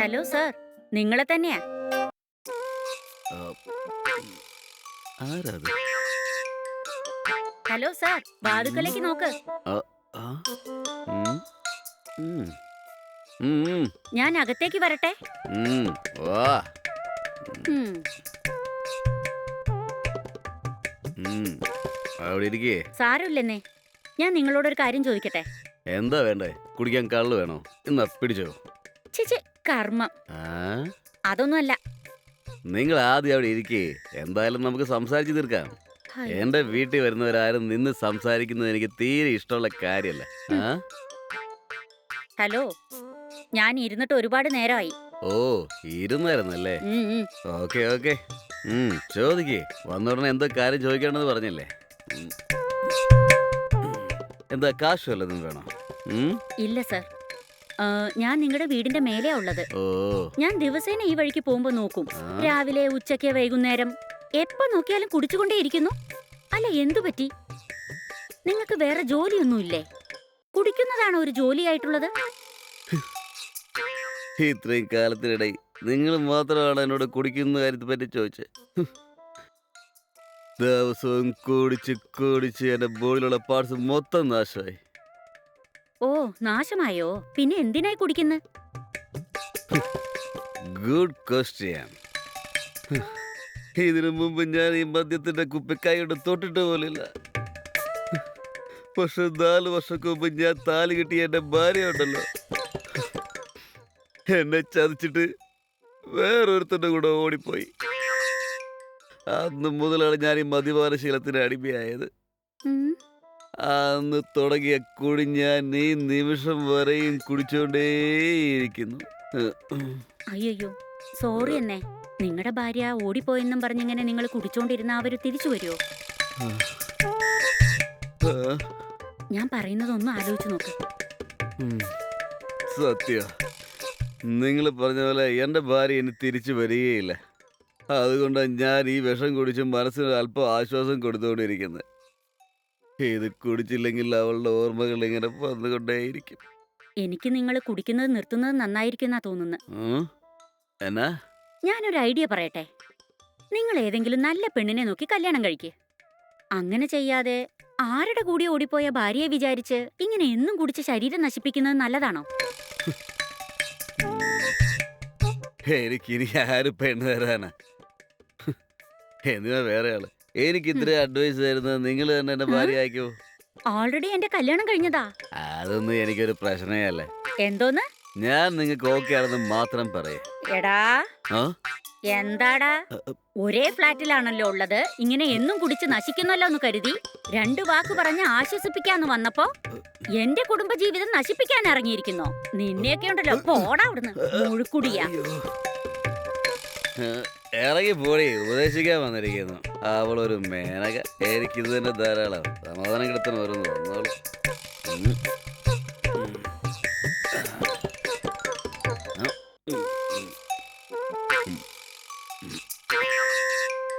Hello sir. നിങ്ങളെ തന്നെയാ? Hello sir. വാതുക്കലേക്ക് നോക്ക്. ഞാൻ അകത്തേക്ക് വരട്ടെ. സാരമില്ലെന്നേ. ഞാൻ നിങ്ങളോടൊരു കാര്യം ചോദിക്കട്ടെ? എന്താ വേണ്ടേ? കുടിക്കാൻ കള്ളു വേണോ? എന്നാ പിടിച്ചോ. ചിച്ചി കർമ്മം. അതൊന്നുമല്ല. നിങ്ങൾ ആദ്യം അവിടെ ഇരിക്കേ. എന്തായാലും നമുക്ക് സംസാരിച്ചു തീർക്കാം. എന്റെ വീട്ടിൽ വരുന്നവരാരും നിന്ന് സംസാരിക്കുന്നത് എനിക്ക് തീരെ ഇഷ്ടമുള്ള കാര്യമല്ല. ഹലോ. ഞാൻ ഇരുന്നിട്ട് ഒരുപാട് നേരമായി ഓ ഇരുന്നായിരുന്നല്ലേ. Okay okay. ചോദിക്കേ. വന്ന ഉടനെ എന്തോ കാര്യം ചോദിക്കണമെന്ന് പറഞ്ഞല്ലേ? എന്താ കാശ് വല്ലതും വേണോ? ഇല്ല സർ. ഞാൻ നിങ്ങളുടെ വീടിന്റെ മേലെയാ ഉള്ളത്. ഞാൻ ദിവസേന ഈ വഴിക്ക് പോകുമ്പോ നോക്കും. രാവിലെ ഉച്ചയ്ക്ക് വൈകുന്നേരം. എപ്പോ നോക്കിയാലും കുടിച്ചുകൊണ്ടേയിരിക്കുന്നു അല്ല എന്തു പറ്റി? നിങ്ങൾക്ക് വേറെ ജോലിയൊന്നുമില്ലേ? കുടിക്കുന്നതാണ് ഒരു ജോലിയായിട്ടുള്ളത്? ഇത്രയും കാലത്തിനിടെ നിങ്ങൾ മാത്രമാണ് എന്നോട് കുടിക്കുന്ന കാര്യത്തെ പറ്റി ചോദിച്ചത് ദിവസവും കുടിച്ച് കുടിച്ച് എന്റെ ബോഡിയിലുള്ള പാർട്സ് മൊത്തം നാശമായി. ഓ നാശമായോ? പിന്നെ എന്തിനായി കുടിക്കുന്നു? ഗുഡ് ക്വസ്റ്റ്യൻ ഇതിനു മുമ്പ് ഞാൻ ഈ മദ്യത്തിന്റെ കുപ്പി കൈകൊണ്ട് തൊട്ടിട്ട് പോലില്ല. പക്ഷെ നാല് വർഷക്ക് മുമ്പ് ഞാൻ താലി കിട്ടിയ എന്റെ ഭാര്യ ഉണ്ടല്ലോ. എന്നെ ചതിച്ചിട്ട് വേറൊരുത്തന്റെ കൂടെ ഓടിപ്പോയി. അന്ന് മുതലാണ് ഞാൻ ഈ മദ്യപാന ശീലത്തിന് അടിമയായത്. അന്ന് തുടങ്ങിയ കുടി ഞാൻ ഈ നിമിഷം വരെയും കുടിച്ചോണ്ടേയിരിക്കുന്നു. അയ്യോ സോറി എന്നെ നിങ്ങളുടെ ഭാര്യ ഓടിപ്പോയെന്നും പറഞ്ഞിങ്ങനെ നിങ്ങൾ കുടിച്ചോണ്ടിരുന്ന അവർ തിരിച്ചു വരുമോ ഞാൻ പറയുന്നതൊന്നും ആലോചിച്ചു നോക്ക്. സത്യ. നിങ്ങൾ പറഞ്ഞ പോലെ എന്റെ ഭാര്യ ഇനി തിരിച്ചു വരികയില്ല. അതുകൊണ്ട് ഞാൻ ഈ വിഷം കുടിച്ച് മനസ്സിന് അല്പം ആശ്വാസം കൊടുത്തുകൊണ്ടിരിക്കുന്നത് ഇത് കുടിച്ചില്ലെങ്കിൽ അവളുടെ ഓർമ്മകൾ ഇങ്ങനെ വന്നുകൊണ്ടേയിരിക്കും. എനിക്ക് നിങ്ങൾ കുടിക്കുന്നത് നിർത്തുന്നത് നന്നായിരിക്കുന്നാ തോന്നുന്നു. ഉം? എന്നാ? ഞാനൊരു ഐഡിയ പറയട്ടെ. നിങ്ങൾ ഏതെങ്കിലും നല്ല പെണ്ണിനെ നോക്കി കല്യാണം കഴിക്ക്. അങ്ങനെ ചെയ്യാതെ ആരുടെ കൂടി ഓടിപ്പോയ ഭാര്യയെ വിചാരിച്ച് ഇങ്ങനെ എന്നും കുടിച്ച് ശരീരം നശിപ്പിക്കുന്നത് നല്ലതാണോ? എനിക്കിനി ആര് പെണ്ണ് തരാനാ? എന്തിനാ വേറെ ആൾ എനിക്ക് ഇത്ര അഡ്വൈസ് തരുന്നത് നിങ്ങൾ തന്നെ എന്റെ ഭാര്യ ആയിക്കോ ഓൾറെഡി എന്റെ കല്യാണം കഴിഞ്ഞതാ. അതൊന്നും എനിക്കൊരു പ്രശ്നമേ അല്ല. എന്തോന്ന്? ഞാൻ നിങ്ങൾക്ക് ഓക്കെ ആണെന്ന് മാത്രം പറയും. എടാ. ആ? എന്താടാ? ഒരേ ഫ്ലാറ്റിലാണല്ലോ ഉള്ളത്. ഇങ്ങനെ എന്നും കുടിച്ച് നശിക്കുന്നല്ലോ എന്ന് കരുതി. രണ്ടു വാക്ക് പറഞ്ഞ് ആശ്വസിപ്പിക്കാന്ന് വന്നപ്പോ എന്റെ കുടുംബജീവിതം നശിപ്പിക്കാൻ ഇറങ്ങിയിരിക്കുന്നു. നിന്നെയൊക്കെ ഉണ്ടല്ലോ. പോടാ അവിടുന്ന്. മുഴുക്കുടിയാ. ഇറങ്ങി പോടി ഉപദേശിക്കാൻ വന്നിരിക്കുന്നു. അവളൊരു മേനക. എനിക്കിത് തന്നെ ധാരാളം. സമാധാനം കിടത്തണം ഓരോന്ന്.